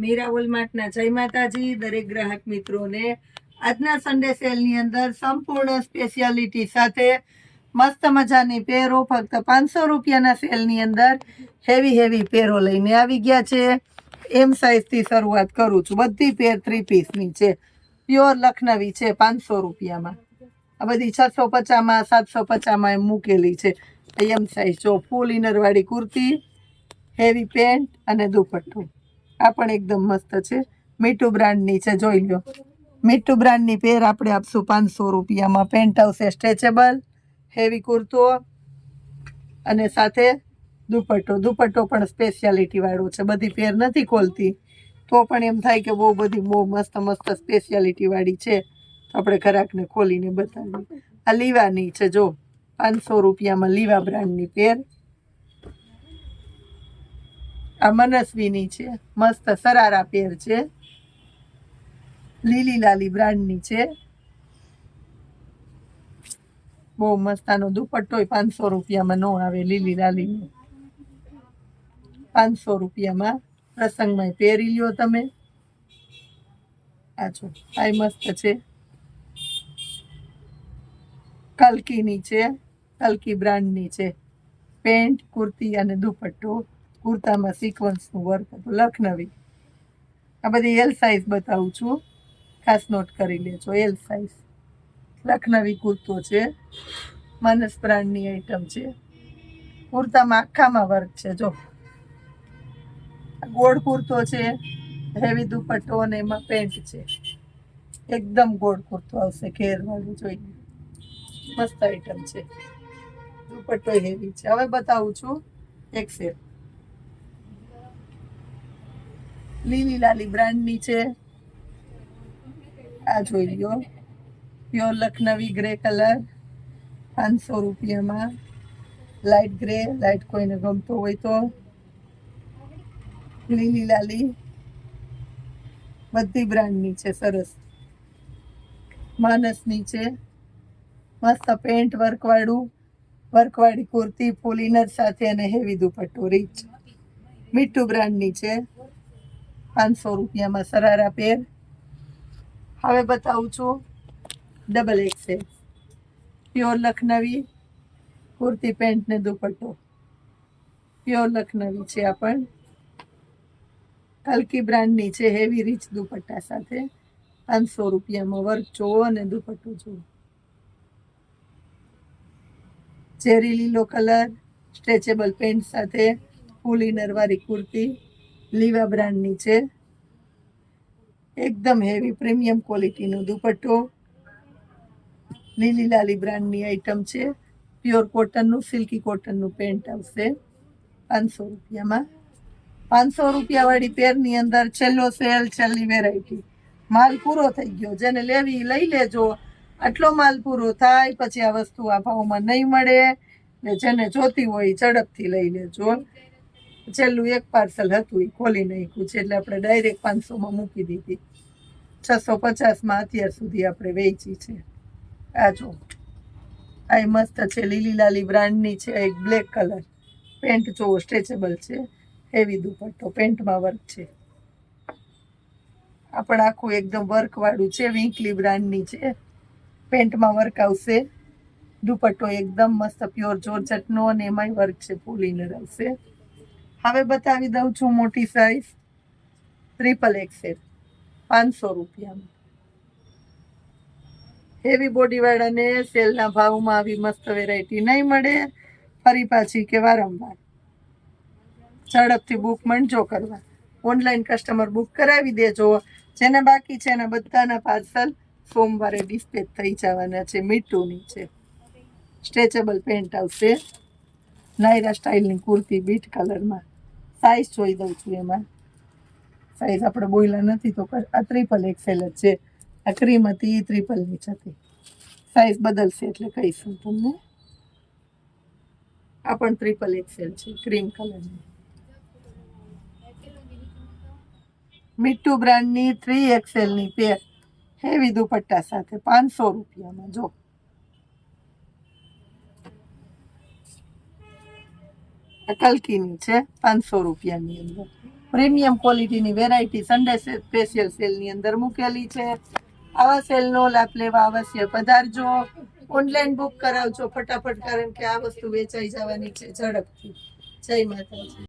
મીરા વોલમાર્ટના જય માતાજી, દરેક ગ્રાહક મિત્રોને આજના સન્ડે સેલની અંદર સંપૂર્ણ સ્પેશિયાલિટી સાથે મસ્ત મજાની પેરો ફક્ત પાંચસો રૂપિયાના સેલની અંદર હેવી હેવી પેરો લઈને આવી ગયા છે. એમ સાઇઝથી શરૂઆત કરું છું. બધી પેર થ્રી પીસની છે. પ્યોર લખનવી છે પાંચસો રૂપિયામાં. આ બધી છસો પચાસમાં, સાતસો પચાસમાં એમ મૂકેલી છે. એમ સાઇઝ જો ફૂલ ઇનરવાળી કુર્તી હેવી પેન્ટ અને દુપટ્ટો. આ પણ એકદમ મસ્ત છે. મીઠું બ્રાન્ડની છે, જોઈ લો. મીઠું બ્રાન્ડની પેર આપણે આપશું પાંચસો રૂપિયામાં. પેન્ટ આવશે સ્ટ્રેચેબલ હેવી કુર્તો અને સાથે દુપટ્ટો. દુપટ્ટો પણ સ્પેશિયાલિટી વાળો છે. બધી પેર નથી ખોલતી. તો પણ એમ થાય કે બહુ બધી બહુ મસ્ત મસ્ત સ્પેશિયાલિટી વાળી છે. તો આપણે ઘરાકને ખોલીને બતાવીએ. આ લીવાની છે, જો. પાંચસો રૂપિયામાં લીવા બ્રાન્ડની પેર. આ મનસ્વીની છે. મસ્ત સરારા પેર છે. લીલી લાલી બ્રાન્ડની છે. બહુ મસ્ત આનો દુપટ્ટો પાંચસો રૂપિયામાં નો આવે, લીલી લાલીનો. પાંચસો રૂપિયામાં પ્રસંગમાં પહેરી લ્યો તમે. આ જો, આ મસ્ત છે. કલકીની છે, કલકી બ્રાન્ડની છે. પેન્ટ, કુર્તી અને દુપટ્ટો. કુર્તામાં સિક્વન્સનું વર્ક હતું, લખનવી. આ બધી એલ સાઇઝ બતાવું છું. ખાસ નોટ કરી લેજો એલ સાઇઝ લખનવી કુર્તો છે, માનસ બ્રાન્ડની આઈટમ છે. કુર્તામાં આખામાં વર્ક છે, જો. ગોળ કુર્તો છે હેવી દુપટ્ટો અને એમાં પેન્ટ છે. એકદમ ગોળ કુર્તો આવશે, ઘેરવાળું જોઈએ મસ્ત આઈટમ છે. દુપટ્ટો હેવી છે. હવે બતાવું છું એક સેટ લીલી લાલી બ્રાન્ડની છે. આ જોઈ લ્યો. પ્યોર લખનવી ગ્રે કલર પાંચસો રૂપિયામાં. લાઇટ ગ્રે લાઇટ કોઈને ગમતો હોય તો. લીલી લાલી બધી બ્રાન્ડની છે, સરસ. માનસની છે. મસ્ત પેન્ટ વર્કવાળું. વર્કવાળી કુર્તી, પોલિનર સાથે અને હેવી દુપટ્ટો રીચ મીઠું બ્રાન્ડની છે. પાંચસો રૂપિયામાં સરારા પેર. હવે બતાવું છું. Double XL pure Lucknowi kurti pant ને દુપટ્ટો. પ્યોર લખનવી છે આ પણ. હલકી બ્રાન્ડની છે હેવી રીચ દુપટ્ટા સાથે. પાંચસો રૂપિયામાં વર્ક જોવો અને દુપટ્ટો જોવો ચેરી લીલો કલર સ્ટ્રેચેબલ પેન્ટ સાથે ફૂલ ઇનરવાળી કુર્તી. લીવા બ્રાન્ડની છે. એકદમ હેવી પ્રીમિયમ ક્વોલિટીનો દુપટ્ટો. લીલી લાલી બ્રાન્ડની આઈટમ છે. પ્યોર કોટનનું સિલ્કી કોટનનું પેન્ટ આવશે. પાંચસો રૂપિયામાં. પાંચસો રૂપિયાવાળી પેરની અંદર છેલ્લો સેલ, છેલ્લી વેરાયટી માલ પૂરો થઈ ગયો. જેને લેવી લઈ લેજો. આટલો માલ પૂરો થાય, પછી આ વસ્તુ આ ભાવમાં નહીં મળે. ને જેને જોતી હોય ઝડપથી લઈ લેજો. છેલ્લું એક પાર્સલ હતું, એ ખોલી નાખ્યું છે, એટલે આપણે ડાયરેક્ટ પાંચસોમાં મૂકી દીધી. છસો પચાસમાં અત્યાર સુધી આપણે વેચી છે. આ જો. આ મસ્ત છે, લીલી લાલી બ્રાન્ડની છે, એક બ્લેક કલર પેન્ટ જોવો સ્ટ્રેચેબલ છે હેવી દુપટ્ટો પેન્ટમાં વર્ક છે. આપણે આખું એકદમ વર્કવાળું છે વિંકલી બ્રાન્ડની છે. પેન્ટમાં વર્ક આવશે. દુપટ્ટો એકદમ મસ્ત પ્યોર જોરજટનો અને એમાંય વર્ક છે ફૂલ ઇનર આવશે હવે બતાવી દઉં છું મોટી સાઈઝ ટ્રિપલ એક્સેલ પાંચસો રૂપિયામાં હેવી બોડીવાળાને સેલના ભાવમાં આવી મસ્ત વેરાયટી નહીં મળે. ફરી પાછી કે વારંવાર. ઝડપથી બુક મંજો કરવા. ઓનલાઈન કસ્ટમર બુક કરાવી દેજો. જેને બાકી છે એના બધાના પાર્સલ સોમવારે ડિસ્પેચ થઈ જવાના છે. મીઠુંની છે. સ્ટ્રેચેબલ પેન્ટ આવશે નાયરા સ્ટાઇલની કુર્તી બીટ કલરમાં સાઈઝ જોઈ દઉં છું એમાં. સાઈઝ આપણે બોયલા નથી તો આ ત્રિપલ એક્સેલ જ છે. આ ક્રીમ હતી, એ ત્રિપલની જ હતી. સાઈઝ બદલશે એટલે કહીશું તમને. આ પણ ત્રિપલ એક્સેલ છે, ક્રીમ કલરની મીઠું બ્રાન્ડની થ્રી એક્સેલની પેર હેવી દુપટ્ટા સાથે પાંચસો રૂપિયામાં. જો કલકીની છે, પાંચસો રૂપિયાની અંદર. પ્રીમિયમ ક્વોલિટીની વેરાયટી સન્ડે સ્પેશિયલ સેલની અંદર મૂકેલી છે. આવા સેલનો લાભ લેવા અવશ્ય પધારજો. ઓનલાઈન બુક કરાવજો ફટાફટ, કારણ કે આ વસ્તુ વેચાઈ જવાની છે ઝડપથી. જય માતાજી.